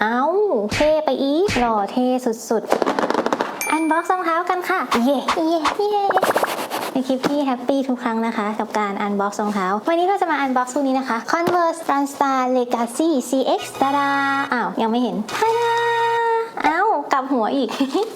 เอาเท่ไปอีกหล่อเท่สุดๆ อันบ็อกซ์รองเท้ากันค่ะ เย่เย่เย่ในคลิปที่แฮปปี้ทุกครั้งนะคะ กับการอันบ็อกซ์รองเท้า วันนี้เราจะมาอันบ็อกซ์คู่นี้นะคะ Converse Run Star Legacy CX ตาดาอ้าว ยังไม่เห็นทาดาเอ้ากลับหัวอีก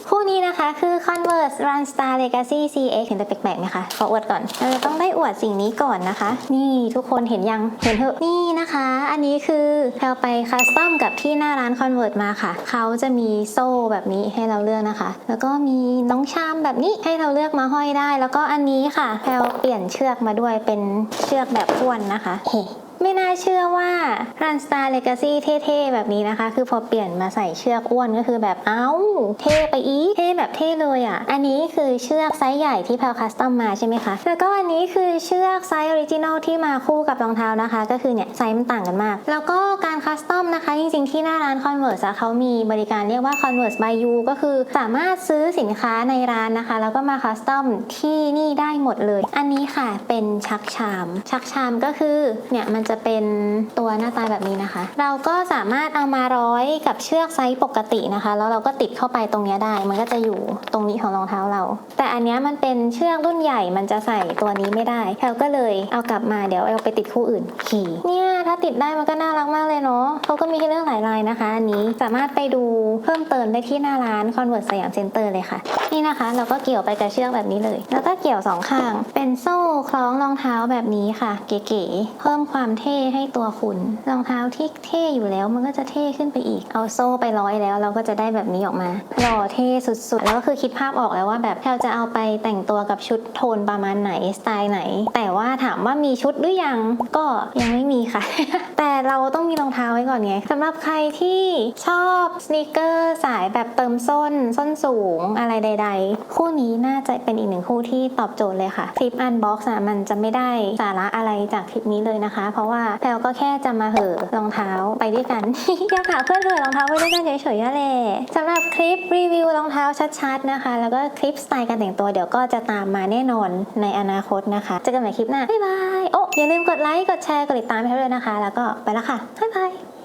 คู่นี้นะคะคือ Converse Run Star Legacy CX เห็นแต่แปลกๆไหมคะ ขออวดก่อน เราจะต้องได้อวดสิ่งนี้ก่อนนะคะ นี่ทุกคนเห็นยัง เห็นเถอะ นี่นะคะ อันนี้คือ แพลไปคัสตอมกับที่หน้าร้าน Converse มาค่ะ เขาจะมีโซ่แบบนี้ให้เราเลือกนะคะ แล้วก็มีน้องชามแบบนี้ให้เราเลือกมาห้อยได้ แล้วก็อันนี้ค่ะแพลเปลี่ยนเชือกมาด้วยเป็นเชือกแบบอ้วนนะคะ เฮ้ ไม่น่าเชื่อว่า Run Star Legacy เท่ๆ แบบนี้นะคะ คือพอเปลี่ยนมาใส่เชือกอ้วนก็คือแบบเอ้า เท่ไปอีก เท่แบบเท่เลยอะ อันนี้คือเชือกไซส์ใหญ่ที่แพลคัสตอมมาใช่ไหมคะ แล้วก็อันนี้คือเชือกไซส์ออริจินอลที่มาคู่กับรองเท้านะคะ ก็คือเนี่ยไซส์มันต่างกันมาก แล้วก็การคัสตอมนะคะ จริงๆ ที่หน้าร้าน Converse อะเขามีบริการเรียกว่า Converse by You ก็คือสามารถซื้อสินค้าในร้านนะคะ แล้วก็มาคัสตอมที่นี่ได้หมดเลย อันนี้ค่ะเป็นชักชาม ชักชามก็คือเนี่ยมันจะเป็นตัวหน้าตาแบบนี้นะคะ เราก็สามารถเอามาร้อยกับเชือกไซส์ปกตินะคะ แล้วเราก็ติดเข้าไปตรงนี้ได้ มันก็จะอยู่ตรงนี้ของรองเท้าเรา แต่อันนี้มันเป็นเชือกรุ่นใหญ่มันจะใส่ตัวนี้ไม่ได้เราก็เลยเอากลับมาเดี๋ยวเอาไปติดคู่อื่นขี่เนี่ย ติดได้มันก็น่ารักมากเลยเนาะเขาก็มีให้เลือกหลายลายนะคะ อันนี้สามารถไปดูเพิ่มเติมได้ที่หน้าร้าน Convert สยามเซ็นเตอร์เลยค่ะ นี่นะคะ เราก็เกี่ยวไปกับเชือกแบบนี้เลย แล้วก็เกี่ยวสองข้าง เป็นโซ่คล้องรองเท้าแบบนี้ค่ะ เก๋ๆเพิ่มความเท่ให้ตัวคุณรองเท้าที่เท่อยู่แล้วมันก็จะเท่ขึ้นไปอีก เอาโซ่ไปร้อยแล้ว เราก็จะได้แบบนี้ออกมาหล่อเท่สุดๆ แล้วก็คือคิดภาพออกแล้วว่าแบบเราจะเอาไปแต่งตัวกับชุดโทนประมาณไหนสไตล์ไหน แต่ว่าถามว่ามีชุดหรือยังก็ยังไม่มีค่ะแต่เราต้องมีรองเท้าไว้ก่อนไงสำหรับใครที่ชอบสเน e เกอร์สายแบบเติมส้น ส้นสูงอะไรใด ๆ คู่นี้น่าจะเป็นอีกหนึ่งคู่ที่ตอบโจทย์เลยค่ะคลิปอันบ็อกซ์อะมันจะไม่ได้สาระอะไรจากคลิปนี้เลยนะคะ เพราะว่าแพลก็แค่จะมาเหอรองเท้าไปด้วยกันอยากหาเพื่อนเหอรองเท้าไปด้วยกันเฉยๆนั่นแหละสำหรับคลิปรีวิวรองเท้าชัดๆนะคะ แล้วก็คลิปสไตล์การแต่งตัวเดี๋ยวก็จะตามมาแน่นอนในอนาคตนะคะเจอกันใหม่คลิปหน้าบ๊ายบายโอ้อย่าลืมกดไลค์กดแชร์กดติดตามให้ด้วยนะคะแล้วก็ไปแล้วค่ะบ๊ายบาย